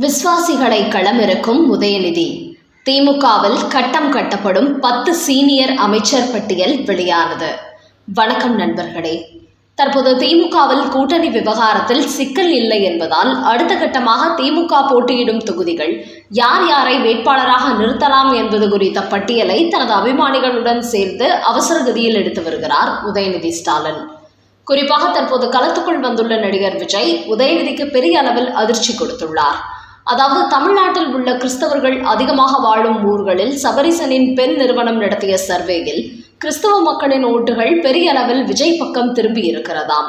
விஸ்வாசிகளை களமிறக்கும் உதயநிதி. திமுகவில் கட்டம் கட்டப்படும் பத்து சீனியர் அமைச்சர் பட்டியல் வெளியானது. வணக்கம் நண்பர்களே. தற்போது திமுகவில் கூட்டணி விவகாரத்தில் சிக்கல் இல்லை என்பதால் அடுத்த கட்டமாக திமுக போட்டியிடும் தொகுதிகள் யார் யாரை வேட்பாளராக நிறுத்தலாம் என்பது குறித்த பட்டியலை தனது அபிமானிகளுடன் சேர்ந்து அவசர கதியில் எடுத்து வருகிறார் உதயநிதி ஸ்டாலின். குறிப்பாக தற்போது களத்துக்குள் வந்துள்ள நடிகர் விஜய் உதயநிதிக்கு பெரிய அளவில் அதிர்ச்சி கொடுத்துள்ளார். அதாவது தமிழ்நாட்டில் உள்ள கிறிஸ்தவர்கள் அதிகமாக வாழும் ஊர்களில் சபரிசனின் பெண் நிறுவனம் நடத்திய சர்வேயில் கிறிஸ்தவ மக்களின் ஓட்டுகள் பெரிய அளவில் விஜய் பக்கம் திரும்பி இருக்கிறதாம்.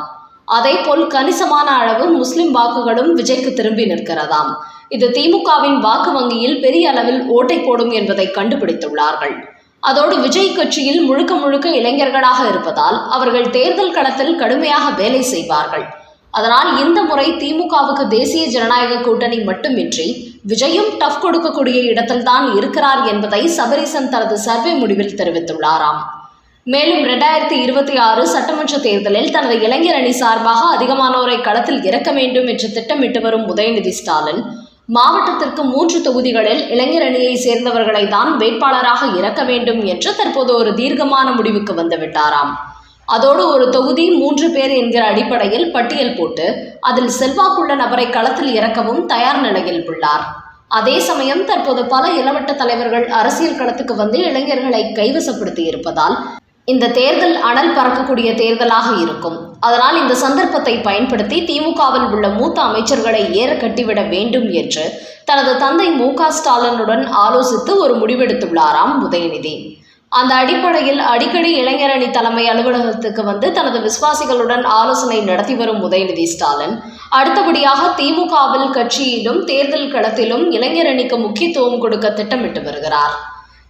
அதேபோல் கணிசமான அளவு முஸ்லிம் வாக்குகளும் விஜய்க்கு திரும்பி நிற்கிறதாம். இது திமுகவின் வாக்கு வங்கியில் பெரிய அளவில் ஓட்டை போடும் என்பதை கண்டுபிடித்துள்ளார்கள். அதோடு விஜய் கட்சியில் முழுக்க முழுக்க இளைஞர்களாக இருப்பதால் அவர்கள் தேர்தல் களத்தில் கடுமையாக வேலை செய்வார்கள். அதனால் இந்த முறை திமுகவுக்கு தேசிய ஜனநாயக கூட்டணி மட்டுமின்றி விஜயும் டஃப் கொடுக்கக்கூடிய இடத்தில்தான் இருக்கிறார் என்பதை சபரிசன் தனது சர்வே முடிவில் தெரிவித்துள்ளாராம். மேலும் இரண்டாயிரத்தி இருபத்தி ஆறு சட்டமன்ற தேர்தலில் தனது இளைஞர் அணி சார்பாக அதிகமானோரை களத்தில் இறக்க வேண்டும் என்று திட்டமிட்டு வரும் உதயநிதி ஸ்டாலின் மாவட்டத்திற்கு மூன்று தொகுதிகளில் இளைஞர் அணியை சேர்ந்தவர்களை தான் வேட்பாளராக இறக்க வேண்டும் என்று தற்போது ஒரு தீர்க்கமான முடிவுக்கு வந்துவிட்டாராம். அதோடு ஒரு தொகுதி மூன்று பேர் என்கிற அடிப்படையில் பட்டியல் போட்டு அதில் செல்வாக்குள்ள நபரை களத்தில் இறக்கவும் தயார் நிலையில் உள்ளார். அதே சமயம் தற்போது பல இளவட்ட தலைவர்கள் அரசியல் களத்துக்கு வந்து இளைஞர்களை கைவசப்படுத்தி இருப்பதால் இந்த தேர்தல் அனல் பறக்கக்கூடிய தேர்தலாக இருக்கும். அதனால் இந்த சந்தர்ப்பத்தை பயன்படுத்தி திமுகவில் உள்ள மூத்த அமைச்சர்களை ஏற கட்டிவிட வேண்டும் என்று தனது தந்தை மு க ஸ்டாலினுடன் ஆலோசித்து ஒரு முடிவெடுத்துள்ளாராம் உதயநிதி. அந்த அடிப்படையில் அடிக்கடி இளைஞரணி தலைமை அலுவலகத்துக்கு வந்து தனது விசுவாசிகளுடன் ஆலோசனை நடத்தி வரும் உதயநிதி ஸ்டாலின். அடுத்தபடியாக திமுகவில் கட்சியிலும் தேர்தல் களத்திலும் இளைஞரணிக்கு முக்கியத்துவம் கொடுக்க திட்டமிட்டு வருகிறார்.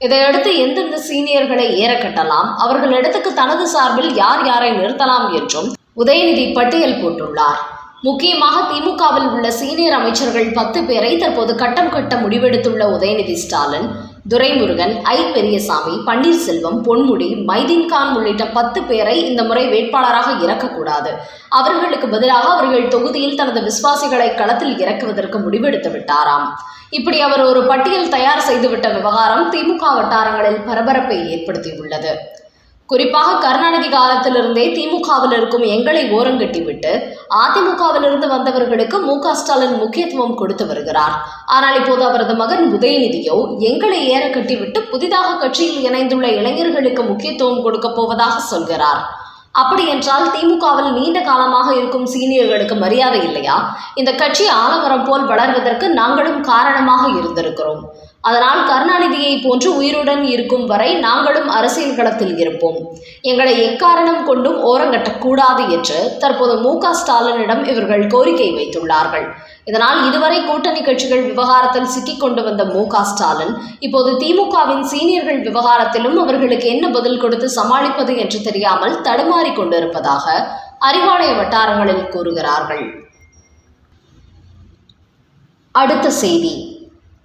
இதையடுத்து எந்தெந்த சீனியர்களை ஏற கட்டலாம் அவர்களிடத்துக்கு தனது சார்பில் யார் யாரை நிறுத்தலாம் என்றும் உதயநிதி பட்டியல் போட்டுள்ளார். முக்கியமாக திமுகவில் உள்ள சீனியர் அமைச்சர்கள் பத்து பேரை தற்போது கட்டம் கட்ட முடிவெடுத்துள்ள உதயநிதி ஸ்டாலின் துரைமுருகன் ஐ பெரியசாமி பன்னீர்செல்வம் பொன்முடி மைதீன்கான் உள்ளிட்ட பத்து பேரை இந்த முறை வேட்பாளராக இறக்கக்கூடாது. அவர்களுக்கு பதிலாக அவர்கள் தொகுதியில் தனது விசுவாசிகளை களத்தில் இறக்குவதற்கு முடிவெடுத்து விட்டாராம். இப்படி அவர் ஒரு பட்டியல் தயார் செய்துவிட்ட விவகாரம் திமுக வட்டாரங்களில் பரபரப்பை ஏற்படுத்தியுள்ளது. குறிப்பாக கருணாநிதி காலத்திலிருந்தே திமுகவில் இருக்கும் எங்களை ஓரங்கட்டிவிட்டு அதிமுகவிலிருந்து வந்தவர்களுக்கு மு க ஸ்டாலின் முக்கியத்துவம் கொடுத்து வருகிறார். ஆனால் இப்போது அவரது மகன் உதயநிதியோ எங்களை ஏற கட்டிவிட்டு புதிதாக கட்சியில் இணைந்துள்ள இளைஞர்களுக்கு முக்கியத்துவம் கொடுக்க போவதாக சொல்கிறார். அப்படி என்றால் திமுகவில் நீண்ட காலமாக இருக்கும் சீனியர்களுக்கு மரியாதை இல்லையா? இந்த கட்சி ஆலமரம் போல் வளர்வதற்கு நாங்களும் காரணமாக இருந்திருக்கிறோம். அதனால் கருணாநிதியை போன்று உயிருடன் இருக்கும் வரை நாங்களும் அரசியல் களத்தில் இருப்போம். எங்களை எக்காரணம் கொண்டும் ஓரங்கட்டக்கூடாது என்று தற்போது மு க ஸ்டாலினிடம் இவர்கள் கோரிக்கை வைத்துள்ளார்கள். இதனால் இதுவரை கூட்டணி கட்சிகள் விவகாரத்தில் சிக்கிக் கொண்டு வந்த மு க ஸ்டாலின் இப்போது திமுகவின் சீனியர்கள் விவகாரத்திலும் அவர்களுக்கு என்ன பதில் கொடுத்து சமாளிப்பது என்று தெரியாமல் தடுமாறிக் கொண்டிருப்பதாக அறிவாலய வட்டாரங்களில் கூறுகிறார்கள். அடுத்த செய்தி.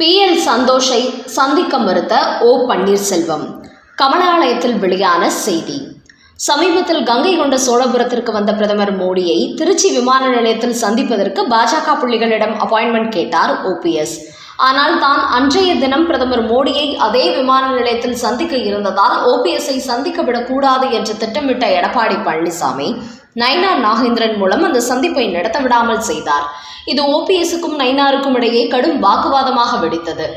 பிஎல் சந்தோஷை சந்திக்க மறுத்த ஓ. பன்னீர்செல்வம். கமலாலயத்தில் வெளியான செய்தி. சமீபத்தில் கங்கை கொண்ட சோழபுரத்திற்கு வந்த பிரதமர் மோடியை திருச்சி விமான நிலையத்தில் சந்திப்பதற்கு பாஜக புள்ளிகளிடம் அப்பாயின்மெண்ட் கேட்டார் ஓபிஎஸ் ஆனால் தான் அன்றைய தினம் பிரதமர் மோடியை அதே விமான நிலையத்தில் சந்திக்க இருந்ததால் ஓபிஎஸ்ஐ சந்திக்க விடக்கூடாது என்று திட்டமிட்ட எடப்பாடி பழனிசாமி நைனா நாகேந்திரன் மூலம் அந்த சந்திப்பை நடத்த விடாமல் செய்தார். இது ஓபிஎஸ்க்கும் நைனாருக்கும் இடையே கடும் வாக்குவாதமாக வெடித்தது.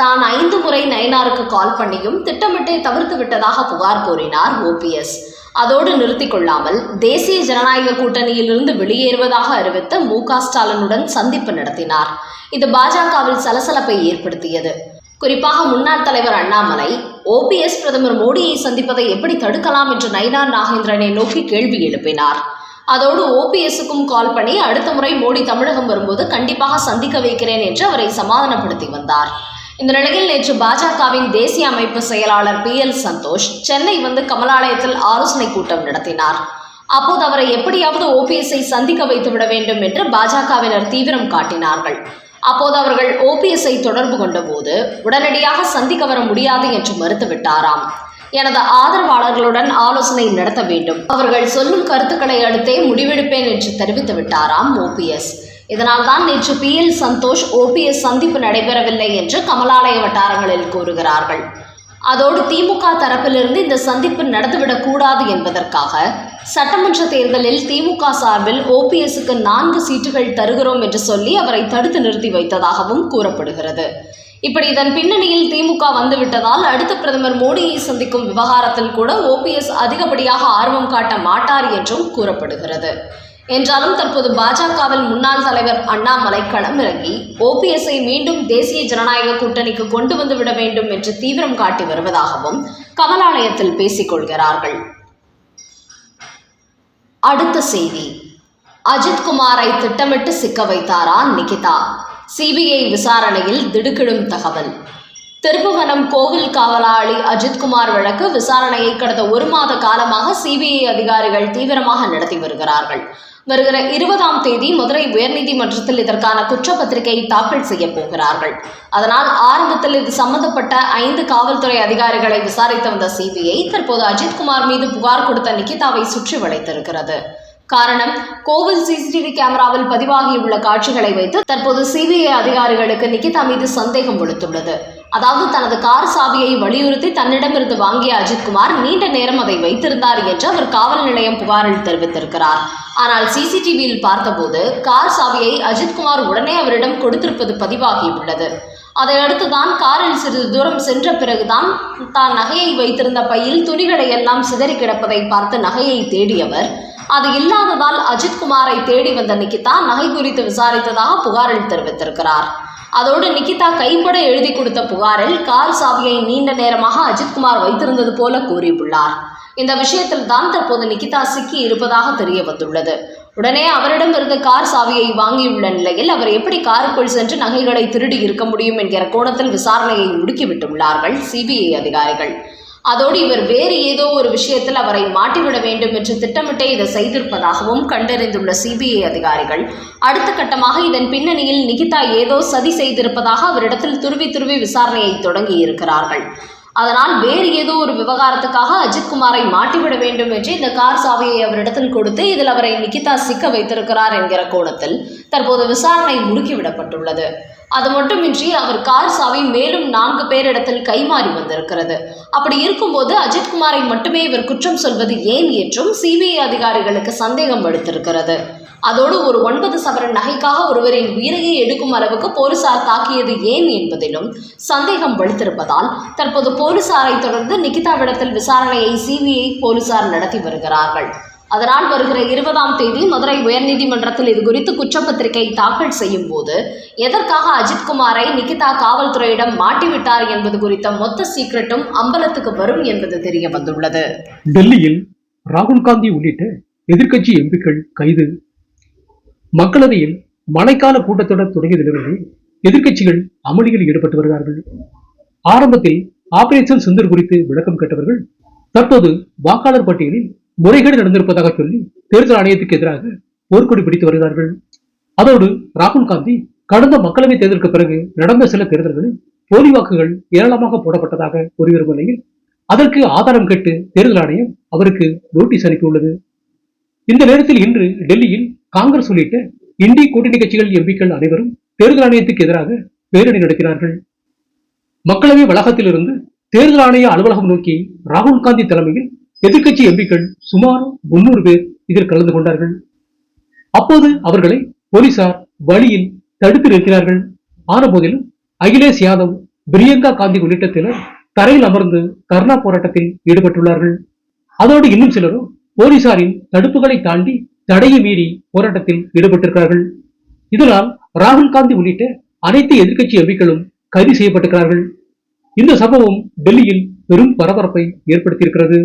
தான் ஐந்து முறை நயனாருக்கு கால் பண்ணியும் திட்டமிட்டே தவிர்த்து விட்டதாக புகார் கூறினார் ஓபிஎஸ். அதோடு நிறுத்திக் கொள்ளாமல் தேசிய ஜனநாயக கூட்டணியிலிருந்து வெளியேறுவதாக அறிவித்த மு க ஸ்டாலினுடன் சந்திப்பு நடத்தினார். இது பாஜகவில் சலசலப்பை ஏற்படுத்தியது. குறிப்பாக முன்னாள் தலைவர் அண்ணாமலை ஓபிஎஸ் பிரதமர் மோடியை சந்திப்பதை எப்படி தடுக்கலாம் என்று நயினார் நாகேந்திரனை நோக்கி கேள்வி எழுப்பினார். அதோடு ஓபிஎஸ்க்கும் கால் பண்ணி அடுத்த முறை மோடி தமிழகம் வரும்போது கண்டிப்பாக சந்திக்க வைக்கிறேன் என்று அவரை சமாதானப்படுத்தி வந்தார். இந்த நிலையில் நேற்று பாஜகவின் தேசிய அமைப்பு செயலாளர் பி எல் சந்தோஷ் சென்னை வந்து கமலாலயத்தில் ஆலோசனை கூட்டம் நடத்தினார். அப்போது அவரை எப்படியாவது ஓபிஎஸ்ஐ சந்திக்க வைத்து விட வேண்டும் என்று பாஜகவினர் தீவிரம் காட்டினார்கள். அப்போது அவர்கள் ஓபிஎஸ்ஐ தொடர்பு கொண்டபோது உடனடியாக சந்திக்க வர முடியாது என்று மறுத்துவிட்டாராம். எனது ஆதரவாளர்களுடன் ஆலோசனை நடத்த வேண்டும். அவர்கள் சொல்லும் கருத்துக்களை அடுத்தே முடிவெடுப்பேன் என்று தெரிவித்து விட்டாராம் ஓபிஎஸ் இதனால்தான் நேற்று பி எல் சந்தோஷ் ஓபிஎஸ் சந்திப்பு நடைபெறவில்லை என்று கமலாலய வட்டாரங்களில் கூறுகிறார்கள். அதோடு திமுக தரப்பிலிருந்து இந்த சந்திப்பு நடந்துவிடக்கூடாது என்பதற்காக சட்டமன்ற தேர்தலில் திமுக சார்பில் ஓபிஎஸ்க்கு நான்கு சீட்டுகள் தருகிறோம் என்று சொல்லி அவரை தடுத்து நிறுத்தி வைத்ததாகவும் கூறப்படுகிறது. இப்படி இதன் பின்னணியில் திமுக வந்துவிட்டதால் அடுத்த பிரதமர் மோடியை சந்திக்கும் விவகாரத்தில் கூட ஓபிஎஸ் அதிகப்படியாக ஆர்வம் காட்ட மாட்டார் என்றும் கூறப்படுகிறது. என்றாலும் தற்போது பாஜகவில் முன்னாள் தலைவர் அண்ணாமலை களமிறங்கி ஓபிஎஸ்ஐ மீண்டும் தேசிய ஜனநாயக கூட்டணிக்கு கொண்டு வந்து விட வேண்டும் என்று தீவிரம் காட்டி வருவதாகவும் கமலாலயத்தில் பேசிக் கொள்கிறார்கள். அடுத்த செய்தி. அஜித்குமாரை திட்டமிட்டு சிக்க வைத்தாரா நிகிதா? சிபிஐ விசாரணையில் திடுக்கிடும் தகவல். திருப்புவனம் கோவில் காவலாளி அஜித்குமார் வழக்கு விசாரணையை கடந்த ஒரு மாத காலமாக சிபிஐ அதிகாரிகள் தீவிரமாக நடத்தி வருகிறார்கள். வருகிற இருபதாம் தேதி மதுரை உயர்நீதிமன்றத்தில் இதற்கான குற்றப்பத்திரிகை தாக்கல் செய்ய போகிறார்கள். அதனால் ஆரம்பத்தில் இது சம்பந்தப்பட்ட ஐந்து காவல்துறை அதிகாரிகளை விசாரித்து வந்த சிபிஐ தற்போது அஜித்குமார் மீது புகார் கொடுத்த நிகிதாவை சுற்றி வளைத்திருக்கிறது காரணம் கோவில் சிசிடிவி கேமராவில் பதிவாகியுள்ள காட்சிகளை வைத்து தற்போது சிபிஐ அதிகாரிகளுக்கு நிகிதா மீது சந்தேகம் விடுத்துள்ளது. அதாவது தனது கார் சாவியை வலியுறுத்தி தன்னிடமிருந்து வாங்கிய அஜித்குமார் நீண்ட நேரம் அதை வைத்திருந்தார் என்று அவர் காவல் நிலையம் புகாரில் தெரிவித்திருக்கிறார். ஆனால் சிசிடிவியில் பார்த்தபோது கார் சாவியை அஜித்குமார் உடனே அவரிடம் கொடுத்திருப்பது பதிவாகியுள்ளது அதையடுத்து தான் காரில் சிறிது தூரம் சென்ற பிறகுதான் தான் நகையை வைத்திருந்த பையில் துணிகளை எல்லாம் சிதறி கிடப்பதை பார்த்து நகையை தேடியவர் அது இல்லாததால் அஜித்குமாரை தேடி வந்த நிகிதா நகை குறித்து விசாரித்ததாக புகாரில் தெரிவித்திருக்கிறார். அதோடு நிகிதா கைப்பட எழுதி கொடுத்த புகாரில் கார் சாவியை நீண்ட நேரமாக அஜித்குமார் வைத்திருந்தது போல கூறியுள்ளார். இந்த விஷயத்தில் தான் தற்போது நிகிதா சிக்கி இருப்பதாக தெரிய வந்துள்ளது. உடனே அவரிடமிருந்து கார் சாவியை வாங்கியுள்ள நிலையில் அவர் எப்படி காருக்குள் சென்று நகைகளை திருடி இருக்க முடியும் என்கிற கோணத்தில் விசாரணையை முடுக்கிவிட்டுள்ளார்கள் சிபிஐ அதிகாரிகள். அதோடு இவர் வேறு ஏதோ ஒரு விஷயத்தில் அவரை மாட்டிவிட வேண்டும் என்று திட்டமிட்டே இதை செய்திருப்பதாகவும் கண்டறிந்துள்ள சிபிஐ அதிகாரிகள். அடுத்த கட்டமாக இதன் பின்னணியில் நிகிதா ஏதோ சதி செய்திருப்பதாக அவரிடத்தில் துருவி துருவி விசாரணையை தொடங்கி இருக்கிறார்கள் அதனால் வேறு ஏதோ ஒரு விவகாரத்துக்காக அஜித்குமாரை மாட்டிவிட வேண்டும் என்று இந்த கார் சாவியை அவரிடத்தில் கொடுத்து இதில் அவரை நிகிதா சிக்க வைத்திருக்கிறார் என்கிற கோணத்தில் தற்போது விசாரணை முடுக்கிவிடப்பட்டுள்ளது. அது மட்டுமின்றி அவர் கார் சாவி மேலும் நான்கு பேரிடத்தில் கைமாறி வந்திருக்கிறது. அப்படி இருக்கும்போது அஜித்குமாரை மட்டுமே இவர் குற்றம் சொல்வது ஏன் என்றும் சிபிஐ அதிகாரிகளுக்கு சந்தேகம் எடுத்திருக்கிறது. அதோடு ஒரு ஒன்பது சவரன் நகைக்காக ஒருவரின் உயிரையே எடுக்கும் அளவுக்கு போலீசார் தாக்கியது ஏன் என்பதிலும் சந்தேகம் வலுத்திருப்பதால் தற்போது போலீசாரை தொடர்ந்து நிகிதாவிடத்தில் விசாரணையை சிபிஐ போலீசார் நடத்தி வருகிறார்கள். அதனால் வருகிற இருபதாம் தேதி மதுரை உயர்நீதிமன்றத்தில் இது குறித்து குற்றப்பத்திரிகை தாக்கல் செய்யும் போது எதற்காக அஜித்குமாரை நிகிதா காவல்துறையிடம் மாட்டிவிட்டார் என்பது குறித்த மொத்த சீக்கிரட்டும் அம்பலத்துக்கு வரும் என்பது தெரிய வந்துள்ளது டெல்லியில் ராகுல் காந்தி உள்ளிட்ட எதிர்க்கட்சி எம்பிக்கள் கைது மக்களவையில் மழைக்கால கூட்டத்தொடர் தொடங்கியதிலிருந்து எதிர்க்கட்சிகள் அமளியில் ஈடுபட்டு வருகிறார்கள். ஆரம்பத்தில் ஆபரேஷன் சுந்தர் குறித்து விளக்கம் கேட்டவர்கள் தற்போது வாக்காளர் பட்டியலில் முறைகேடு நடந்திருப்பதாக சொல்லி தேர்தல் ஆணையத்துக்கு எதிராக போர்க்கொடி பிடித்து வருகிறார்கள். அதோடு ராகுல் காந்தி கடந்த மக்களவை தேர்தலுக்கு பிறகு நடந்த சில தேர்தல்களில் போலி வாக்குகள் ஏராளமாக போடப்பட்டதாக கூறி வரும் நிலையில் அதற்கு ஆதாரம் கேட்டு தேர்தல் ஆணையம் அவருக்கு நோட்டீஸ் அனுப்பியுள்ளது. இந்த நேரத்தில் இன்று டெல்லியில் காங்கிரஸ் உள்ளிட்ட இந்திய கூட்டணி கட்சிகள் எம்பிக்கள் அனைவரும் தேர்தல் ஆணையத்துக்கு எதிராக பேரணி நடத்தினார்கள். மக்களவை வளாகத்திலிருந்து தேர்தல் ஆணைய அலுவலகம் நோக்கி ராகுல் காந்தி தலைமையில் எதிர்க்கட்சி எம்பிக்கள் சுமார் முன்னூறு பேர் இதில் கலந்து கொண்டார்கள். அப்போது அவர்களை போலீசார் வழியில் தடுத்து நிறுத்தினார்கள். ஆன போதிலும் அகிலேஷ் யாதவ் பிரியங்கா காந்தி உள்ளிட்ட சிலர் தரையில் அமர்ந்து தர்ணா போராட்டத்தில் ஈடுபட்டுள்ளார்கள். அதோடு இன்னும் சிலரும் போலீசாரின் தடுப்புகளை தாண்டி தடையை மீறி போராட்டத்தில் ஈடுபட்டிருக்கிறார்கள். இதனால் ராகுல் காந்தி உள்ளிட்ட அனைத்து எதிர்க்கட்சி எம்பிக்களும் கைது செய்யப்பட்டிருக்கிறார்கள். இந்த சம்பவம் டெல்லியில் பெரும் பரபரப்பை ஏற்படுத்தியிருக்கிறது.